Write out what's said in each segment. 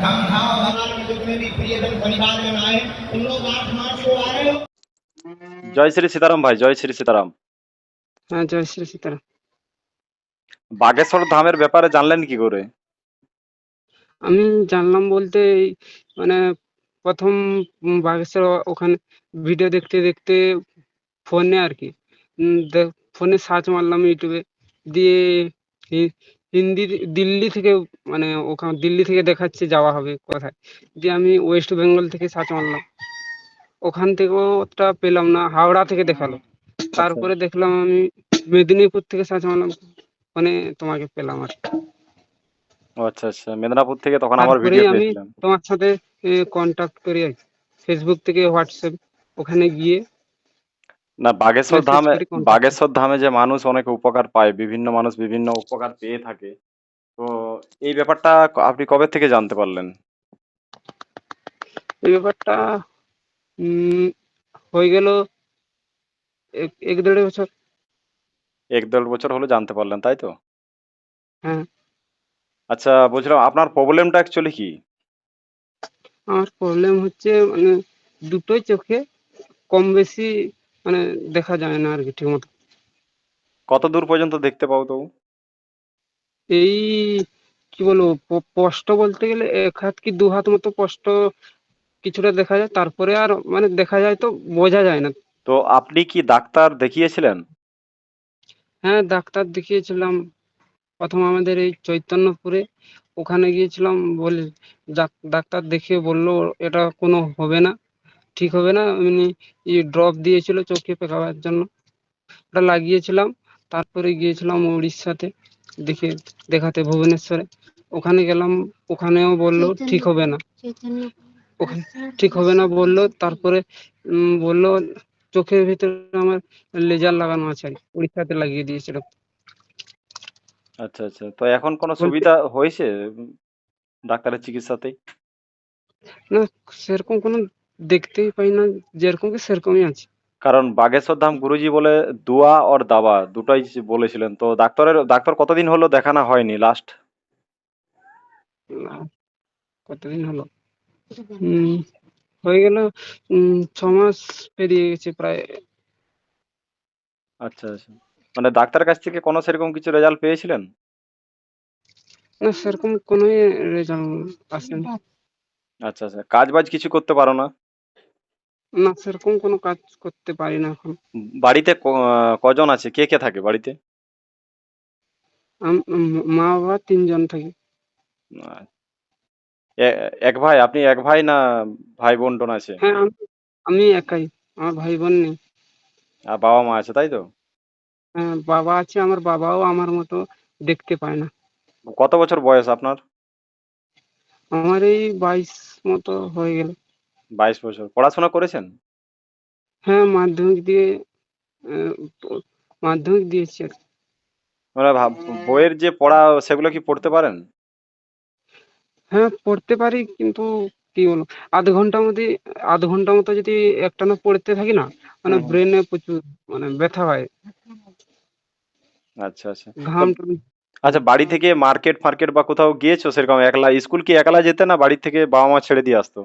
हम था बंगाल में जितने भी प्रियजन परिवार में आए उन लोग आठ मार्च को आ रहे हो জয় শ্রী সীতারাম ভাই জয় শ্রী সীতারাম হ্যাঁ জয় শ্রী সীতারাম বাগেশ্বর ধামের ব্যাপারে জানলেন কি করে আমি জানলাম বলতে এই মানে প্রথম উম বাগেশ্বর ওখানে ভিডিও দেখতে দেখতে ফোনে আর কি উম দে- ফোনে সার্চ মারলাম ইউটিউবে দিয়ে হি- হিন্দি দিল্লি থেকে মানে ওখানে দিল্লি থেকে দেখাচ্ছে যাওয়া হবে কোথায় দিয়ে আমি ওয়েস্ট বেঙ্গল থেকে সার্চ মারলাম ওখান থেকেও ওটা পেলাম না হাওড়া থেকে দেখাল তারপরে দেখলাম আমি মেদিনীপুর থেকে সার্চ মারলাম মানে তোমাকে পেলাম আর। আচ্ছা আচ্ছা মেদিনীপুর থেকে তখন আমার ভিডিও আমি তোমার সাথে কন্টাক্ট করি আর কি। ফেসবুক থেকে হোয়াটসঅ্যাপ ওখানে গিয়ে না বাগেশ্বর ধামে বাগেশ্বর ধামে যে মানুষ অনেক উপকার পায় বিভিন্ন মানুষ বিভিন্ন উপকার পেয়ে থাকে। তো এই ব্যাপারটা আপনি কবে থেকে জানতে পারলেন? এই ব্যাপারটা হয়ে গেল এক এক দেড় বছর। এক দেড় বছর হলো জানতে পারলেন তাই তো? হ্যাঁ। আচ্ছা বলছিলাম আপনার প্রবলেমটা অ্যাকচুয়ালি কি? আমার প্রবলেম হচ্ছে মানে দুটোই চোখে কম বেশি মানে দেখা যায় না আর কি ঠিক মতো কত দূর পর্যন্ত দেখতে পাও তবু? এই কি বলব স্পষ্ট বলতে গেলে এক হাত কি দু হাত মতো স্পষ্ট কিছুটা দেখা যায় তারপরে আর মানে দেখা যায় তো বোঝা যায় না। তো আপনি কি ডাক্তার দেখিয়েছিলেন? হ্যাঁ ডাক্তার দেখিয়েছিলাম। প্রথম আমাদের এই চৈতন্যপুরে। ওখানে গিয়েছিলাম বলে ডাক্তার দেখিয়ে বলল এটা কোনো হবে না। ঠিক হবে না। এমনি ড্রপ দিয়েছিল চোখে পেকাবার জন্য। ওটা লাগিয়েছিলাম তারপরে গিয়েছিলাম উড়িষ্যাতে দেখে দেখাতে ভুবনেশ্বরে। ওখানে গেলাম ওখানেও বলল ঠিক হবে না। ওখানে ঠিক হবে না বলল তারপরে উম, বলল চোখের ভিতরে আমার লেজার লাগানো আছে। উড়িষ্যাতে লাগিয়ে দিয়েছিল। আচ্ছা আচ্ছা। তো এখন কোনো সুবিধা হয়েছে ডাক্তারের চিকিৎসাতেই? না সেরকম কোনো দেখতেই পাই না যেরকম কি সেরকমই আছে। কারণ বাগেশ্বর ধাম গুরুজি বলে দুয়া আর দাবা দুটাই বলেছিলেন। তো ডাক্তারের ডাক্তার কতদিন হলো দেখানো হয়নি লাস্ট কতদিন হলো? হয়ে গেল ছ মাস পেরিয়ে গেছে প্রায়। আচ্ছা আচ্ছা। মানে ডাক্তারের কাছ থেকে কোনো সেরকম কিছু রেজাল্ট পেয়েছিলেন? না সেরকম কোনো রেজাল্ট আসেনি। আচ্ছা আচ্ছা। কাজ বাজ কিছু করতে পারো না? না সেরকম কোনো কাজ করতে পারি না এখন। বাড়িতে ক- কজন আছে? কে কে থাকে বাড়িতে? আম- উম, মা বাবা তিনজন থাকি। আহ, এ- এক ভাই? আপনি এক ভাই না ভাই বোন টোন আছে? হ্যাঁ আমি আমি একাই। আমার ভাই বোন নেই। আর বাবা মা আছে তাই তো? হ্যাঁ বাবা আছে আমার বাবাও আমার মতো দেখতে পায় না। কত বছর বয়স আপনার? আমার এই বাইশ মতো হয়ে গেল। বাইশ বছর। পড়াশোনা করেছেন? হ্যাঁ মাধ্যমিক দিয়ে আহ, প- মাধ্যমিক দিয়েছি। আর কি। মানে ভাব- বইয়ের যে পড়া সেগুলো কি পড়তে পারেন? হ্যাঁ পড়তে পারি কিন্তু কি বলব? আধ ঘণ্টার মধ্যে আধ ঘণ্টা মতো যদি একটানা পড়তে থাকি না মানে হুম। ব্রেনে প্রচুর মানে ব্যথা হয়। আচ্ছা আচ্ছা। ঘাম টাম আচ্ছা বাড়ি থেকে মার্কেট ফার্কেট বা কোথাও গিয়েছো সেরকম? একলা স্কুল কি একলা যেতে না বাড়ি থেকে বাবা মা ছেড়ে দিয়ে আসতো?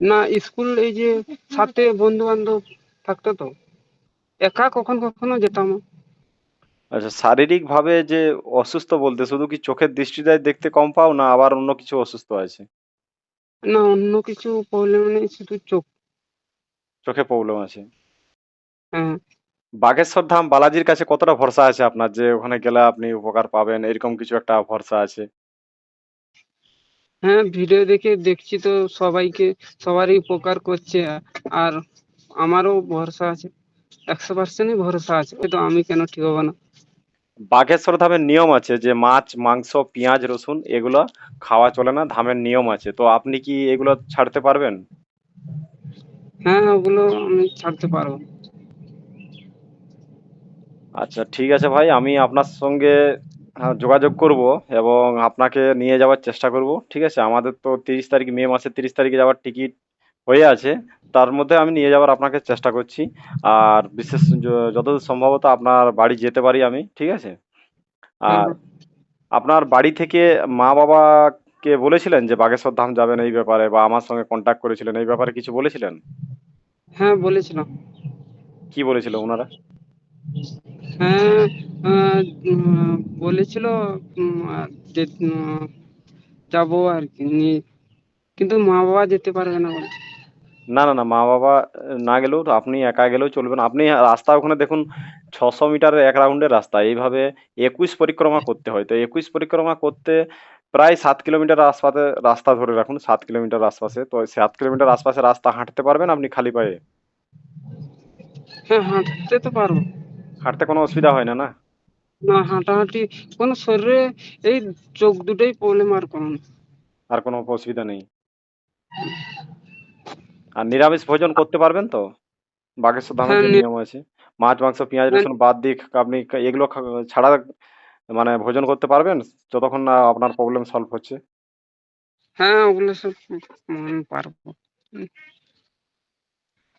না স্কুল এই যে সাথে বন্ধু বান্ধব থাকতো তো। একা কখন কখনো যেতাম। আচ্ছা শারীরিক ভাবে যে অসুস্থ বলতে শুধু কি চোখের দৃষ্টিটা দেখতে কম পাও না আবার অন্য কিছু অসুস্থ আছে? না অন্য কিছু প্রবলেম নেই শুধু চোখ। চোখে প্রবলেম আছে। হ্যাঁ। বাগেশ্বর ধাম বালাজির কাছে কতটা ভরসা আছে আপনার? যে ওখানে গেলে আপনি উপকার পাবেন এরকম কিছু একটা ভরসা আছে? হ্যাঁ ভিডিও দেখে দেখছি তো সবাইকে সবারই উপকার করছে। আর আমারও ভরসা আছে একশো পার্সেন্টই ভরসা আছে তো আমি কেন ঠিক হব না? বাঘেশ্বর ধামের নিয়ম আছে যে মাছ মাংস পেঁয়াজ রসুন এগুলো খাওয়া চলে না ধামের নিয়ম আছে। তো আপনি কি এগুলো ছাড়তে পারবেন? হ্যাঁ ওগুলো আমি ছাড়তে পারব। আচ্ছা ঠিক আছে ভাই আমি আপনার সঙ্গে যোগাযোগ করব এবং আপনাকে নিয়ে যাওয়ার চেষ্টা করব ঠিক আছে? আমাদের তো তিরিশ তারিখ মে মাসের তিরিশ তারিখে যাওয়ার টিকিট হয়ে আছে তার মধ্যে আমি নিয়ে যাওয়ার আপনাকে চেষ্টা করছি। আর বিশেষ যতদূর সম্ভবত আপনার বাড়ি যেতে পারি আমি ঠিক আছে? আর আপনার বাড়ি থেকে মা বাবা কে বলেছিলেন যে বাগেশ্বর ধাম যাবেন এই ব্যাপারে বা আমার সঙ্গে কন্ট্যাক্ট করেছিলেন এই ব্যাপারে কিছু বলেছিলেন? হ্যাঁ বলেছিলাম। কি বলেছিল ওনারা? হ্যাঁ বলেছিল উম, আহ, যে যাব আর কি। কিন্তু মা বাবা যেতে পারবে না বলছে। না না না মা বাবা না গেলেও তো আপনি একা গেলেও চলবে না আপনি রাস্তা ওখানে দেখুন ছশো মিটারের এক রাউন্ডের রাস্তা। এইভাবে একুশ পরিক্রমা করতে হয়। তো একুশ পরিক্রমা করতে প্রায় সাত কিলোমিটার আশপাশে রাস্তা ধরে রাখুন সাত কিলোমিটার আশপাশে। তো সাত কিলোমিটার আশপাশে রাস্তা হাঁটতে পারবেন আপনি খালি পায়ে? হ্যাঁ হাঁটতে তো পারব। হাঁটতে কোনো অসুবিধা হয় না না? না হাঁটাহাঁটি কোনো শরীরে এই চোখ দুটোই প্রবলেম আর কোনো আর কোনো অসুবিধা নেই? আর নিরামিষ ভোজন করতে পারবেন তো? বাগেশ্বর ধামের হ্যাঁ, যে নিয়ম আছে মাছ মাংস পেঁয়াজ হ্যাঁ। রসুন বাদ দিয়ে আপনি এগুলো ছাড়া মানে ভোজন করতে পারবেন? যতক্ষণ না আপনার প্রবলেম সলভ হচ্ছে। হ্যাঁ ওগুলো সব পারব।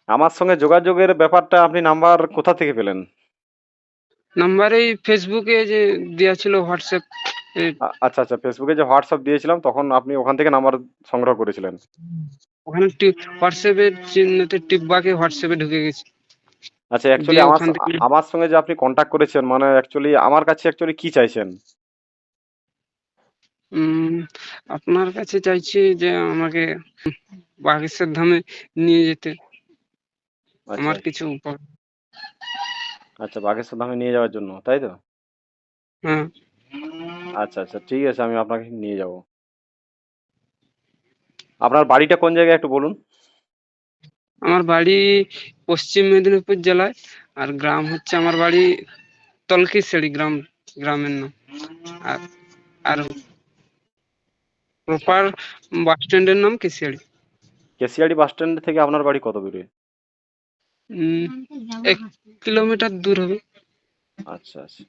আমার সঙ্গে যোগাযোগের ব্যাপারটা আপনি নাম্বার কোথা থেকে পেলেন? নাম্বার এই ফেসবুকে যে দেওয়া ছিল হোয়াটসঅ্যাপ আচ্ছা আচ্ছা ফেসবুকে যে হোয়াটসঅ্যাপ দিয়েছিলাম তখন আপনি ওখান থেকে নাম্বার সংগ্রহ করেছিলেন। ওখানে হোয়াটসঅ্যাপের চিহ্নতে টিপবাকে হোয়াটসঅ্যাপে ঢুকে গেছি। আচ্ছা অ্যাকচুয়ালি আমার আমার সঙ্গে যে আপনি কন্ট্যাক্ট করেছেন মানে অ্যাকচুয়ালি আমার কাছে অ্যাকচুয়ালি কি চাইছেন? আপনার কাছে চাইছি যে আমাকে বাগেশ্বর ধামে নিয়ে যেতে। আচ্ছা। আমার কিছু উপায় আচ্ছা বাগেশ্বর ধামে নিয়ে যাওয়ার জন্য তাই তো? হ্যাঁ আচ্ছা আচ্ছা ঠিক আছে আমি আপনাকে নিয়ে যাব। আপনার বাড়িটা কোন জায়গায় একটু বলুন? আমার বাড়ি পশ্চিম মেদিনীপুর জেলায় আর গ্রাম হচ্ছে আমার বাড়ি তলকিশাড়ি গ্রাম গ্রামের নাম। আর আর প্রপার বাস স্ট্যান্ডের নাম কেশিয়াড়ি। কেসিয়াড়ি বাস স্ট্যান্ড থেকে আপনার বাড়ি কত দূরে? এক কিলোমিটার দূর হবে। আচ্ছা আচ্ছা।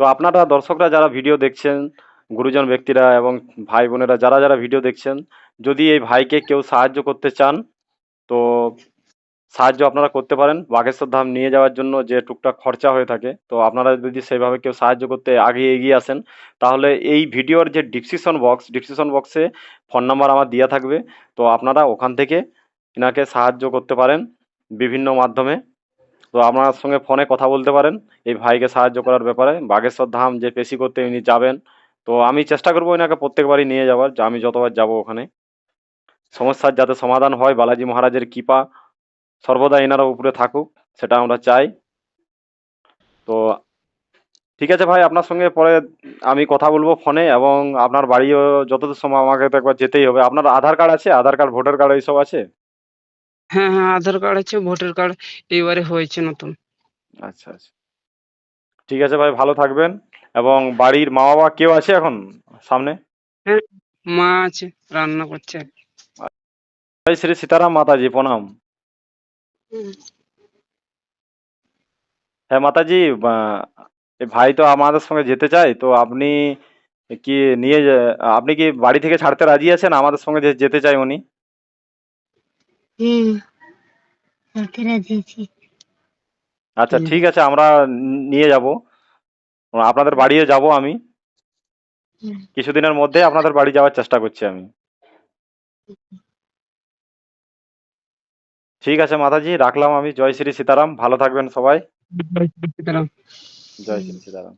তো আপনারা দর্শকরা যারা ভিডিও দেখছেন, গুরুজন ব্যক্তিরা এবং ভাই বোনেরা যারা যারা ভিডিও দেখছেন, যদি এই ভাইকে কেউ সাহায্য করতে চান, তো সাহায্য আপনারা করতে পারেন। বাঘেশ্বর ধাম নিয়ে যাওয়ার জন্য যে টুকটাক খরচা হয়ে থাকে, তো আপনারা যদি সেইভাবে কেউ সাহায্য করতে আগে এগিয়ে আসেন, তাহলে এই ভিডিওর যে ডিসক্রিপশন বক্স, ডিসক্রিপশন বক্সে ফোন নাম্বার আমার দেওয়া থাকবে। তো আপনারা ওখান থেকে এনাকে সাহায্য করতে পারেন। বিভিন্ন মাধ্যমে। তো আপনার সঙ্গে ফোনে কথা বলতে পারেন, এই ভাইকে সাহায্য করার ব্যাপারে। বাগেশ্বর ধাম যে পেশি করতে উনি যাবেন, তো আমি চেষ্টা করব এনাকে প্রত্যেকবারই নিয়ে যাওয়ার, যে আমি যতবার যাব ওখানে। সমস্যার যাতে সমাধান হয়, বালাজি মহারাজের কৃপা সর্বদা এনারা উপরে থাকুক, সেটা আমরা চাই। তো ঠিক আছে ভাই, আপনার সঙ্গে পরে আমি কথা বলব ফোনে, এবং আপনার বাড়িও যতদূর সময় আমাকে তো একবার যেতেই হবে। আপনার আধার কার্ড আছে? আধার কার্ড, ভোটার কার্ড, এইসব আছে? হ্যাঁ হ্যাঁ আধার কার্ড আছে ভোটার কার্ড এইবারে হয়েছে নতুন। আচ্ছা আচ্ছা। ঠিক আছে ভাই ভালো থাকবেন। এবং বাড়ির মা বাবা কেউ আছে এখন সামনে? মা আছে রান্না করছে। জয় শ্রী সীতারাম মাতাজি প্রণাম। হ্যাঁ মাতাজি ভাই তো আমাদের সঙ্গে যেতে চায় তো আপনি কি নিয়ে যা- আপনি কি বাড়ি থেকে ছাড়তে রাজি আছেন? আমাদের সঙ্গে যে যেতে চাই উনি? হুম রাজিয়েছি আচ্ছা হুম। ঠিক আছে আমরা নিয়ে যাব। আপনাদের বাড়িও যাব আমি। হুম। কিছুদিনের মধ্যে আপনাদের বাড়ি যাওয়ার চেষ্টা করছি আমি। ঠিক আছে মাতাজি রাখলাম আমি। জয় শ্রী সীতারাম। ভালো থাকবেন সবাই। জয় শ্রী সীতারাম।